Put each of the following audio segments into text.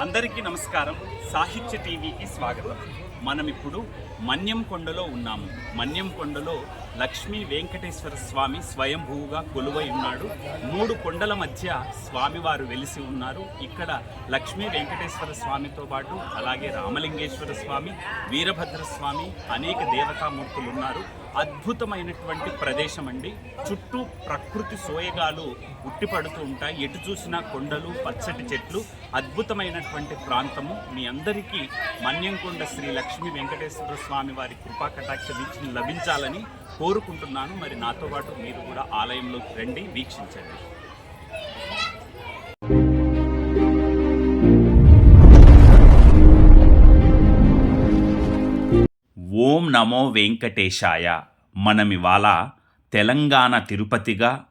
అందరికీ నమస్కారం. సాహిత్య టీవీకి స్వాగతం. మనం ఇప్పుడు మన్యం కొండలో ఉన్నాము. మన్యం కొండలో లక్ష్మీ వెంకటేశ్వర స్వామి స్వయంభూగా కొలువై ఉన్నాడు. మూడు కొండల మధ్య స్వామివారు వెలిసి ఉన్నారు. ఇక్కడ లక్ష్మీ వెంకటేశ్వర స్వామితో పాటు అలాగే రామలింగేశ్వర స్వామి వీరభద్ర స్వామి అనేక దేవతామూర్తులు ఉన్నారు అద్భుతమైనటువంటి ప్రదేశం అండి. చుట్టూ ప్రకృతి సోయగాలు ఉట్టిపడుతూ ఉంటాయి. ఎటు చూసినా కొండలు పచ్చటి చెట్లు అద్భుతమైనటువంటి ప్రాంతము. మీ అందరికీ మన్యంకొండ శ్రీ లక్ష్మీ వెంకటేశ్వర స్వామి వారి కృపా కటాక్ష వీక్షణ లభించాలని కోరుకుంటున్నాను. మరి నాతో పాటు మీరు కూడా ఆలయంలోకి రండి వీక్షించండి. ఓం నమో వెంకటేశాయ. మనం ఇవాళ తెలంగాణ తిరుపతిగా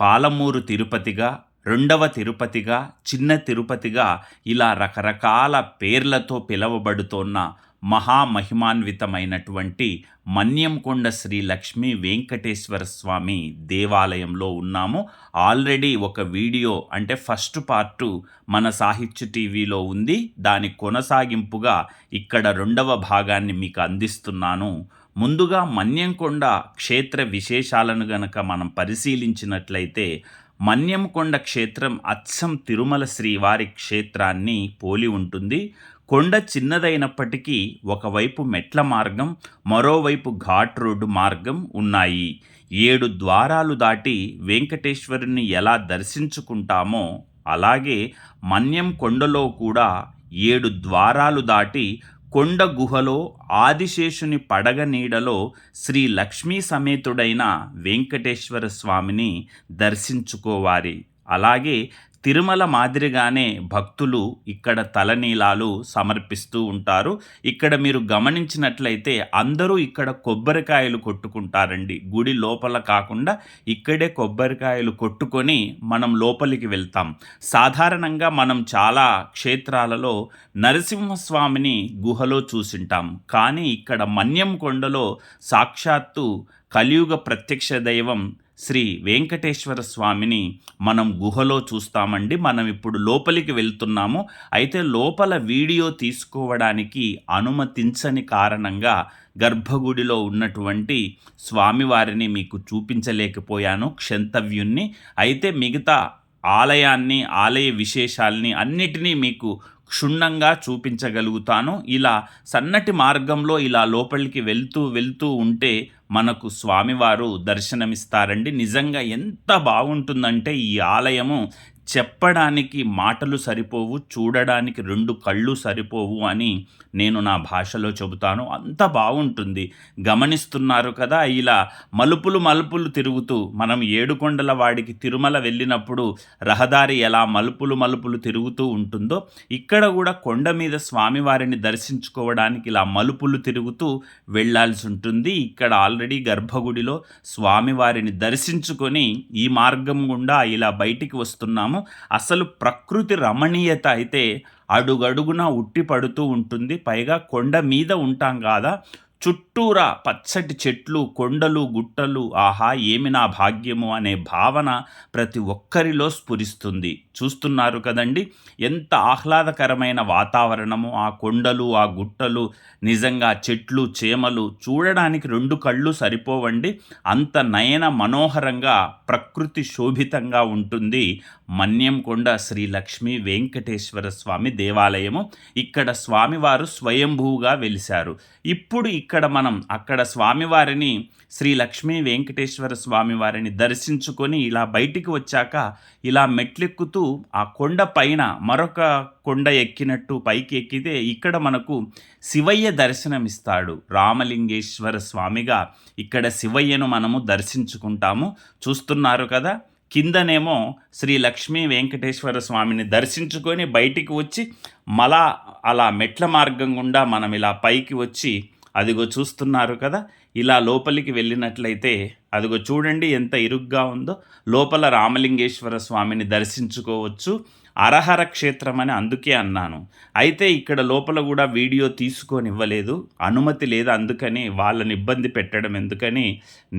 పాలమూరు తిరుపతిగా రెండవ తిరుపతిగా చిన్న తిరుపతిగా ఇలా రకరకాల పేర్లతో పిలవబడుతోన్న మహామహిమాన్వితమైనటువంటి మన్యంకొండ శ్రీ లక్ష్మీ వెంకటేశ్వర స్వామి దేవాలయంలో ఉన్నాము. ఆల్రెడీ ఒక వీడియో అంటే ఫస్ట్ పార్టు మన సాహిత్య టీవీలో ఉంది. దాని కొనసాగింపుగా ఇక్కడ రెండవ భాగాన్ని మీకు అందిస్తున్నాను. ముందుగా మన్యంకొండ క్షేత్ర విశేషాలను గనక మనం పరిశీలించినట్లయితే మన్యంకొండ క్షేత్రం అచ్చం తిరుమల శ్రీవారి క్షేత్రాన్ని పోలి ఉంటుంది. కొండ చిన్నదైనప్పటికీ ఒకవైపు మెట్ల మార్గం మరోవైపు ఘాట్ రోడ్డు మార్గం ఉన్నాయి. ఏడు ద్వారాలు దాటి వెంకటేశ్వరుని ఎలా దర్శించుకుంటామో అలాగే మన్యం కొండలో కూడా ఏడు ద్వారాలు దాటి కొండ గుహలో ఆదిశేషుని పడగ నీడలో శ్రీ లక్ష్మీ సమేతుడైన వెంకటేశ్వర స్వామిని దర్శించుకోవాలి. అలాగే తిరుమల మాదిరిగానే భక్తులు ఇక్కడ తలనీలాలు సమర్పిస్తూ ఉంటారు. ఇక్కడ మీరు గమనించినట్లయితే అందరూ ఇక్కడ కొబ్బరికాయలు కొట్టుకుంటారండి. గుడి లోపల కాకుండా ఇక్కడే కొబ్బరికాయలు కొట్టుకొని మనం లోపలికి వెళ్తాం. సాధారణంగా మనం చాలా క్షేత్రాలలో నరసింహస్వామిని గుహలో చూసింటాం. కానీ ఇక్కడ మన్యం కొండలో సాక్షాత్తు కలియుగ ప్రత్యక్ష దైవం శ్రీ వెంకటేశ్వర స్వామిని మనం గుహలో చూస్తామండి. మనం ఇప్పుడు లోపలికి వెళ్తున్నాము. అయితే లోపల వీడియో తీసుకోవడానికి అనుమతించని కారణంగా గర్భగుడిలో ఉన్నటువంటి స్వామివారిని మీకు చూపించలేకపోయాను క్షంతవ్యుణ్ణి. అయితే మిగతా ఆలయాన్ని ఆలయ విశేషాల్ని అన్నిటినీ మీకు క్షుణ్ణంగా చూపించగలుగుతాను. ఇలా సన్నటి మార్గంలో ఇలా లోపలికి వెళ్తూ వెళ్తూ ఉంటే మనకు స్వామివారు దర్శనమిస్తారండి. నిజంగా ఎంత బాగుంటుందంటే ఈ ఆలయము చెప్పడానికి మాటలు సరిపోవు చూడడానికి రెండు కళ్ళు సరిపోవు అని నేను నా భాషలో చెబుతాను. అంత బాగుంటుంది గమనిస్తున్నారు కదా ఇలా మలుపులు మలుపులు తిరుగుతూ మనం ఏడుకొండల వాడికి తిరుమల వెళ్ళినప్పుడు రహదారి ఎలా మలుపులు మలుపులు తిరుగుతూ ఉంటుందో ఇక్కడ కూడా కొండ మీద స్వామివారిని దర్శించుకోవడానికి ఇలా మలుపులు తిరుగుతూ వెళ్ళాల్సి ఉంటుంది. ఇక్కడ ఆల్రెడీ గర్భగుడిలో స్వామివారిని దర్శించుకొని ఈ మార్గం గుండా ఇలా బయటికి వస్తున్నాము. అసలు ప్రకృతి రమణీయత అయితే అడుగడుగున ఉట్టి పడుతూ ఉంటుంది. పైగా కొండ మీద ఉంటాం కాదా చుట్టూరా పచ్చటి చెట్లు కొండలు గుట్టలు ఆహా ఏమి నా భాగ్యము అనే భావన ప్రతి ఒక్కరిలో స్ఫురిస్తుంది. చూస్తున్నారు కదండి ఎంత ఆహ్లాదకరమైన వాతావరణము ఆ కొండలు ఆ గుట్టలు నిజంగా చెట్లు చేమలు చూడడానికి రెండు కళ్ళు సరిపోవండి. అంత నయన మనోహరంగా ప్రకృతి శోభితంగా ఉంటుంది మన్యంకొండ శ్రీ లక్ష్మీ వెంకటేశ్వర స్వామి దేవాలయము. ఇక్కడ స్వామివారు స్వయంభూగా వెలిశారు. ఇప్పుడు ఇక్కడ మనం అక్కడ స్వామివారిని శ్రీ లక్ష్మీ వెంకటేశ్వర స్వామివారిని దర్శించుకొని ఇలా బయటికి వచ్చాక ఇలా మెట్లెక్కుతూ ఆ కొండ పైన మరొక కొండ ఎక్కినట్టు పైకి ఎక్కితే ఇక్కడ మనకు శివయ్య దర్శనమిస్తాడు. రామలింగేశ్వర స్వామిగా ఇక్కడ శివయ్యను మనము దర్శించుకుంటాము. చూస్తున్నారు కదా? కిందనేమో శ్రీ లక్ష్మీ వెంకటేశ్వర స్వామిని దర్శించుకొని బయటికి వచ్చి మళ్ళా అలా మెట్ల మార్గం గుండా మనం ఇలా పైకి వచ్చి అదిగో చూస్తున్నారు కదా ఇలా లోపలికి వెళ్ళినట్లయితే అదిగో చూడండి ఎంత ఇరుగ్గా ఉందో లోపల రామలింగేశ్వర స్వామిని దర్శించుకోవచ్చు అరహర క్షేత్రం అని అందుకే అన్నాను. అయితే ఇక్కడ లోపల కూడా వీడియో తీసుకొని ఇవ్వలేదు అనుమతి లేదు అందుకని వాళ్ళని ఇబ్బంది పెట్టడం ఎందుకని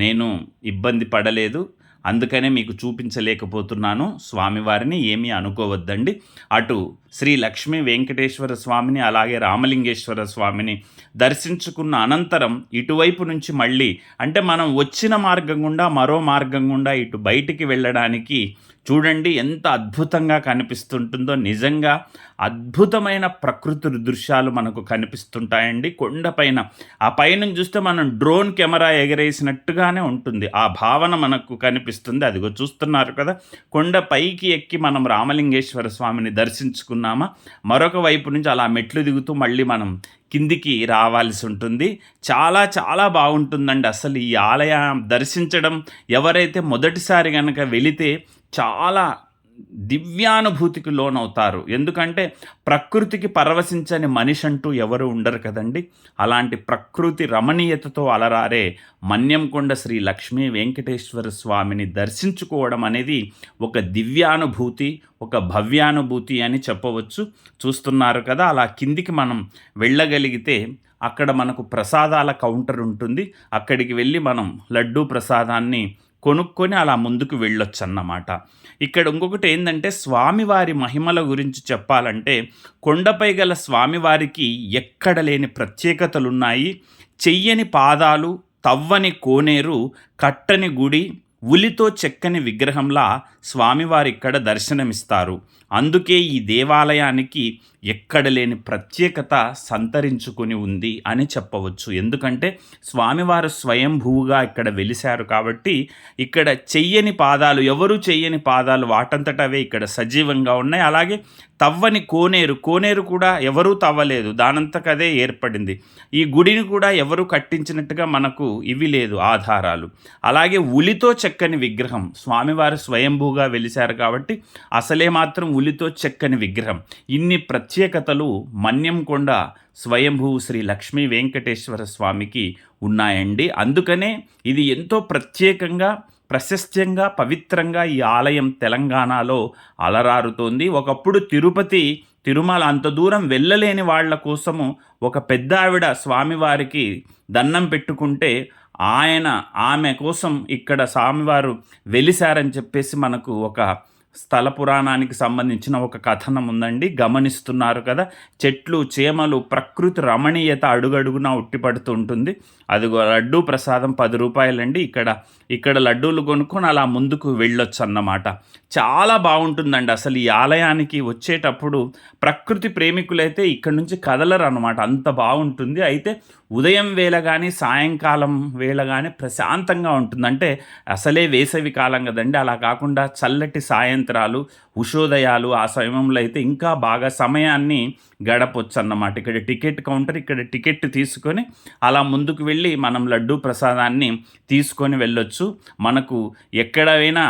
నేను ఇబ్బంది పడలేదు. అందుకనే మీకు చూపించలేకపోతున్నాను. స్వామివారిని ఏమీ అనుకోవద్దండి. అటు శ్రీ లక్ష్మీ వెంకటేశ్వర స్వామిని అలాగే రామలింగేశ్వర స్వామిని దర్శించుకున్న అనంతరం ఇటువైపు నుంచి మళ్ళీ అంటే మనం వచ్చిన మార్గం గుండా మరో మార్గం గుండా ఇటు బయటికి వెళ్ళడానికి చూడండి ఎంత అద్భుతంగా కనిపిస్తుంటుందో. నిజంగా అద్భుతమైన ప్రకృతి దృశ్యాలు మనకు కనిపిస్తుంటాయండి. కొండపైన ఆ పైన చూస్తే మనం డ్రోన్ కెమెరా ఎగరేసినట్టుగానే ఉంటుంది. ఆ భావన మనకు కనిపిస్తుంది. అదిగో చూస్తున్నారు కదా. కొండ పైకి ఎక్కి మనం రామలింగేశ్వర స్వామిని దర్శించుకున్నామా? మరొక వైపు నుంచి అలా మెట్లు దిగుతూ మళ్ళీ మనం కిందికి రావాల్సి ఉంటుంది. చాలా చాలా బాగుంటుందండి. అసలు ఈ ఆలయం దర్శించడం ఎవరైతే మొదటిసారి కనుక వెళితే చాలా దివ్యానుభూతికి లోనవుతారు. ఎందుకంటే ప్రకృతికి పరవశించని మనిషి అంటూ ఎవరు ఉండరు కదండి. అలాంటి ప్రకృతి రమణీయతతో అలరారే మన్యంకొండ శ్రీ లక్ష్మీ వెంకటేశ్వర స్వామిని దర్శించుకోవడం అనేది ఒక దివ్యానుభూతి ఒక భవ్యానుభూతి అని చెప్పవచ్చు. చూస్తున్నారు కదా అలా కిందికి మనం వెళ్ళగలిగితే అక్కడ మనకు ప్రసాదాల కౌంటర్ ఉంటుంది. అక్కడికి వెళ్ళి మనం లడ్డూ ప్రసాదాన్ని కొనుక్కొని అలా ముందుకు వెళ్ళొచ్చు అన్నమాట ఇక్కడ ఇంకొకటి ఏంటంటే స్వామివారి మహిమల గురించి చెప్పాలంటే కొండపై గల స్వామివారికి ఎక్కడ లేని ప్రత్యేకతలున్నాయి. చెయ్యని పాదాలు తవ్వని కోనేరు కట్టని గుడి ఉలితో చెక్కని విగ్రహంలా స్వామివారిక్కడ దర్శనమిస్తారు. అందుకే ఈ దేవాలయానికి ఎక్కడ లేని ప్రత్యేకత సంతరించుకొని ఉంది అని చెప్పవచ్చు. ఎందుకంటే స్వామివారు స్వయంభూగా ఇక్కడ వెలిశారు కాబట్టి ఇక్కడ చెయ్యని పాదాలు ఎవరు చెయ్యని పాదాలు వాటంతటవే ఇక్కడ సజీవంగా ఉన్నాయి. అలాగే తవ్వని కోనేరు కోనేరు కూడా ఎవరూ తవ్వలేదు. దానంతకదే ఏర్పడింది. ఈ గుడిని కూడా ఎవరు కట్టించినట్టుగా మనకు ఇవి లేదు ఆధారాలు. అలాగే ఉలితో చెక్కని విగ్రహం స్వామివారు స్వయంభూగా వెలిశారు కాబట్టి అసలే మాత్రం ఉలితో చెక్కని విగ్రహం. ఇన్ని ప్రత్యేక ప్రత్యేకతలు మన్యంకొండ స్వయంభూ శ్రీ లక్ష్మీ వెంకటేశ్వర స్వామికి ఉన్నాయండి. అందుకనే ఇది ఎంతో ప్రత్యేకంగా ప్రశస్త్యంగా పవిత్రంగా ఈ ఆలయం తెలంగాణలో అలరారుతోంది. ఒకప్పుడు తిరుపతి తిరుమల అంత దూరం వెళ్ళలేని వాళ్ళ కోసము ఒక పెద్ద ఆవిడ స్వామివారికి దండం పెట్టుకుంటే ఆయన ఆమె కోసం ఇక్కడ స్వామివారు వెలిశారని చెప్పేసి మనకు ఒక స్థల పురాణానికి సంబంధించిన ఒక కథనం ఉందండి. గమనిస్తున్నారు కదా చెట్లు చేమలు ప్రకృతి రమణీయత అడుగడుగునా ఉట్టిపడుతూ ఉంటుంది. అదిగో లడ్డూ ప్రసాదం పది రూపాయలండి. ఇక్కడ ఇక్కడ లడ్డూలు కొనుక్కొని అలా ముందుకు వెళ్ళొచ్చు అన్నమాట చాలా బాగుంటుందండి. అసలు ఈ ఆలయానికి వచ్చేటప్పుడు ప్రకృతి ప్రేమికులైతే ఇక్కడ నుంచి కదలరు అనమాట అంత బాగుంటుంది. అయితే ఉదయం వేళ కానీ సాయంకాలం వేళ కానీ ప్రశాంతంగా ఉంటుంది. అంటే అసలే వేసవి కాలం కదండి. అలా కాకుండా చల్లటి సాయంత్రాలు ఉషోదయాలు ఆ సమయంలో అయితే ఇంకా బాగా సమయాన్ని గడపొచ్చు అన్నమాట ఇక్కడ టికెట్ కౌంటర్ ఇక్కడ టికెట్ తీసుకొని అలా ముందుకు వెళ్ళి మనం లడ్డు ప్రసాదాన్ని తీసుకొని వెళ్ళొచ్చు. మనకు ఎక్కడైనా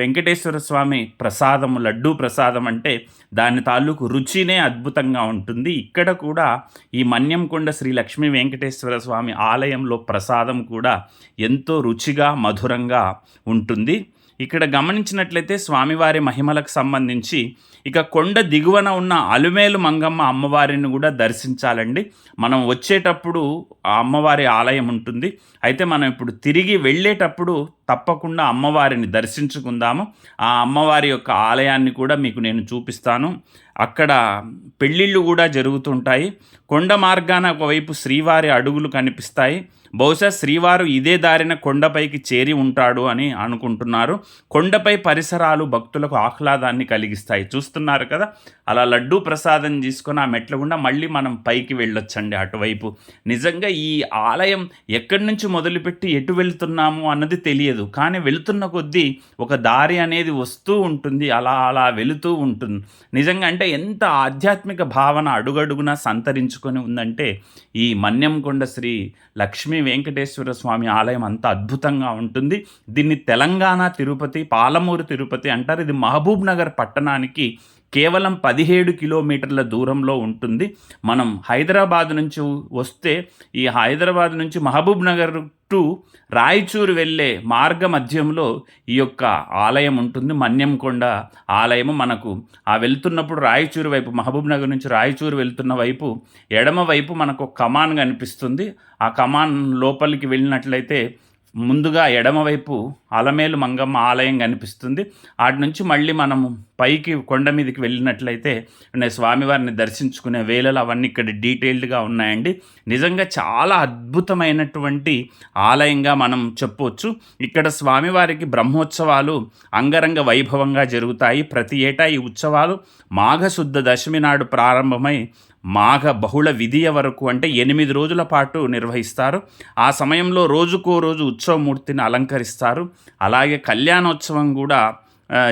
వెంకటేశ్వర స్వామి ప్రసాదము లడ్డు ప్రసాదం అంటే దాని తాలూకు రుచినే అద్భుతంగా ఉంటుంది. ఇక్కడ కూడా ఈ మన్యంకొండ శ్రీ లక్ష్మీ వెంకటేశ్వర స్వామి ఆలయంలో ప్రసాదం కూడా ఎంతో రుచిగా మధురంగా ఉంటుంది. ఇక్కడ గమనించినట్లయితే స్వామివారి మహిమలకు సంబంధించి ఇక కొండ దిగువన ఉన్న అలుమేలు మంగమ్మ అమ్మవారిని కూడా దర్శించాలండి. మనం వచ్చేటప్పుడు ఆ అమ్మవారి ఆలయం ఉంటుంది. అయితే మనం ఇప్పుడు తిరిగి వెళ్ళేటప్పుడు తప్పకుండా అమ్మవారిని దర్శించుకుందాము. ఆ అమ్మవారి యొక్క ఆలయాన్ని కూడా మీకు నేను చూపిస్తాను. అక్కడ పెళ్ళిళ్ళు కూడా జరుగుతుంటాయి. కొండ మార్గాన ఒకవైపు శ్రీవారి అడుగులు కనిపిస్తాయి. బహుశా శ్రీవారు ఇదే దారిన కొండపైకి చేరి ఉంటాడు అని అనుకుంటున్నారు. కొండపై పరిసరాలు భక్తులకు ఆహ్లాదాన్ని కలిగిస్తాయి. చూస్తున్నారు కదా. అలా లడ్డూ ప్రసాదం తీసుకొని ఆ మెట్ల గుండా మళ్ళీ మనం పైకి వెళ్ళొచ్చండి అటువైపు. నిజంగా ఈ ఆలయం ఎక్కడి నుంచి మొదలుపెట్టి ఎటు వెళ్తున్నాము అన్నది తెలియదు. కానీ వెళుతున్న కొద్దీ ఒక దారి అనేది వస్తూ ఉంటుంది. అలా అలా వెళుతూ ఉంటుంది. నిజంగా అంటే ఎంత ఆధ్యాత్మిక భావన అడుగడుగునా సంతరించుకొని ఉందంటే ఈ మన్యంకొండ శ్రీ లక్ష్మీ వెంకటేశ్వర స్వామి ఆలయం అంత అద్భుతంగా ఉంటుంది. దీన్ని తెలంగాణ తిరుపతి పాలమూరు తిరుపతి అంటారు. ఇది మహబూబ్ నగర్ పట్టణానికి కేవలం పదిహేడు కిలోమీటర్ల దూరంలో ఉంటుంది. మనం హైదరాబాద్ నుంచి వస్తే ఈ హైదరాబాద్ నుంచి మహబూబ్ నగర్ టు రాయచూరు వెళ్ళే మార్గ మధ్యంలో ఈ యొక్క ఆలయం ఉంటుంది. మన్యంకొండ ఆలయము మనకు ఆ వెళ్తున్నప్పుడు రాయచూరు వైపు మహబూబ్ నగర్ నుంచి రాయచూరు వెళ్తున్న వైపు ఎడమ వైపు మనకు కమాన్ కనిపిస్తుంది. ఆ కమాన్ లోపలికి వెళ్ళినట్లయితే ముందుగా ఎడమవైపు అలమేలు మంగమ్మ ఆలయం కనిపిస్తుంది. ఆటి నుంచి మళ్ళీ మనము పైకి కొండ మీదకి వెళ్ళినట్లయితే నేను స్వామివారిని దర్శించుకునే వేళలు అవన్నీ ఇక్కడ డీటెయిల్డ్గా ఉన్నాయండి. నిజంగా చాలా అద్భుతమైనటువంటి ఆలయంగా మనం చెప్పవచ్చు ఇక్కడ స్వామివారికి బ్రహ్మోత్సవాలు అంగరంగ వైభవంగా జరుగుతాయి. ప్రతి ఏటా ఈ ఉత్సవాలు మాఘశుద్ధ దశమి నాడు ప్రారంభమై మాఘ బహుళ విధియ వరకు అంటే ఎనిమిది రోజుల పాటు నిర్వహిస్తారు. ఆ సమయంలో రోజుకో రోజు ఉత్సవమూర్తిని అలంకరిస్తారు. అలాగే కళ్యాణోత్సవం కూడా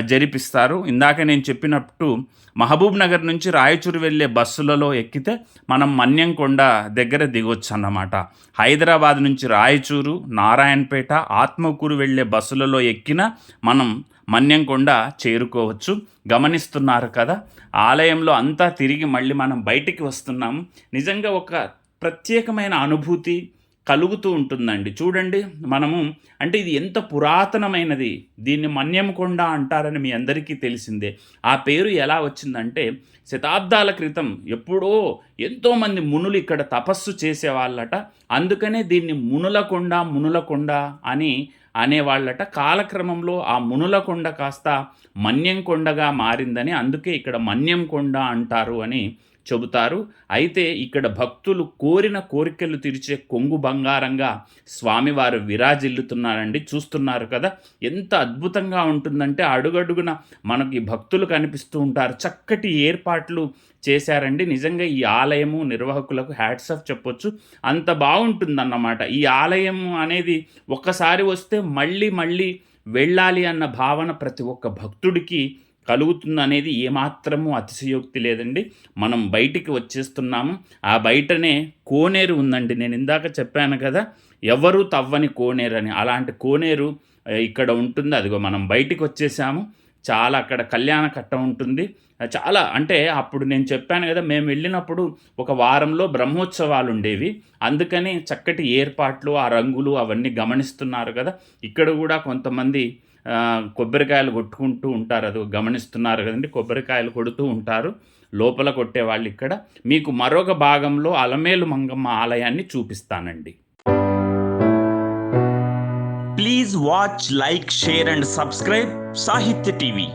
జరిపిస్తారు. ఇందాక నేను చెప్పినట్టు మహబూబ్ నగర్ నుంచి రాయచూరు వెళ్ళే బస్సులలో ఎక్కితే మనం మన్యంకొండ దగ్గర దిగొచ్చు అన్నమాట హైదరాబాద్ నుంచి రాయచూరు నారాయణపేట ఆత్మకూరు వెళ్ళే బస్సులలో ఎక్కిన మనం మన్యంకొండ చేరుకోవచ్చు. గమనిస్తున్నారు కదా ఆలయంలో అంతా తిరిగి మళ్ళీ మనం బయటికి వస్తున్నాము నిజంగా ఒక ప్రత్యేకమైన అనుభూతి కలుగుతూ ఉంటుందండి. చూడండి మనము అంటే ఇది ఎంత పురాతనమైనది. దీన్ని మన్యంకొండ అంటారని మీ అందరికీ తెలిసిందే. ఆ పేరు ఎలా వచ్చిందంటే శతాబ్దాల క్రితం ఎప్పుడో ఎంతోమంది మునులు ఇక్కడ తపస్సు చేసేవాళ్ళట. అందుకనే దీన్ని మునులకొండ మునులకొండ అని అనేవాళ్ళట. కాలక్రమంలో ఆ మునులకొండ కాస్త మన్యం కొండగా మారిందని అందుకే ఇక్కడ మన్యం కొండ అంటారు అని చెబుతారు. అయితే ఇక్కడ భక్తులు కోరిన కోరికలు తీర్చే కొంగు బంగారంగా స్వామివారు విరాజిల్లుతున్నారండి. చూస్తున్నారు కదా ఎంత అద్భుతంగా ఉంటుందంటే అడుగడుగున మనకి భక్తులు కనిపిస్తూ ఉంటారు. చక్కటి ఏర్పాట్లు చేశారండి. నిజంగా ఈ ఆలయము నిర్వాహకులకు హ్యాట్స్ ఆఫ్ చెప్పొచ్చు. అంత బాగుంటుందన్నమాట. ఈ ఆలయం అనేది ఒక్కసారి వస్తే మళ్ళీ మళ్ళీ వెళ్ళాలి అన్న భావన ప్రతి ఒక్క భక్తుడికి కలుగుతుంది అనేది ఏమాత్రము అతిశయోక్తి లేదండి. మనం బయటికి వచ్చేస్తున్నాము. ఆ బయటనే కోనేరు ఉందండి. నేను ఇందాక చెప్పాను కదా ఎవరు తవ్వని కోనేరు అని. అలాంటి కోనేరు ఇక్కడ ఉంటుంది. అదిగో మనం బయటికి వచ్చేసాము. చాలా అక్కడ కళ్యాణ కట్ట ఉంటుంది. చాలా అంటే అప్పుడు నేను చెప్పాను కదా మేము వెళ్ళినప్పుడు ఒక వారంలో బ్రహ్మోత్సవాలు ఉండేవి. అందుకని చక్కటి ఏర్పాట్లు ఆ రంగులు అవన్నీ గమనిస్తున్నారు కదా. ఇక్కడ కూడా కొంతమంది కొబ్బరికాయలు కొట్టుకుంటూ ఉంటారు. అది గమనిస్తున్నారు కదండి. కొబ్బరికాయలు కొడుతూ ఉంటారు. లోపల కొట్టేవాళ్ళు ఇక్కడ. మీకు మరొక భాగంలో అలమేలు మంగమ్మ ఆలయాన్ని చూపిస్తానండి. Please watch like share and subscribe Sahitya TV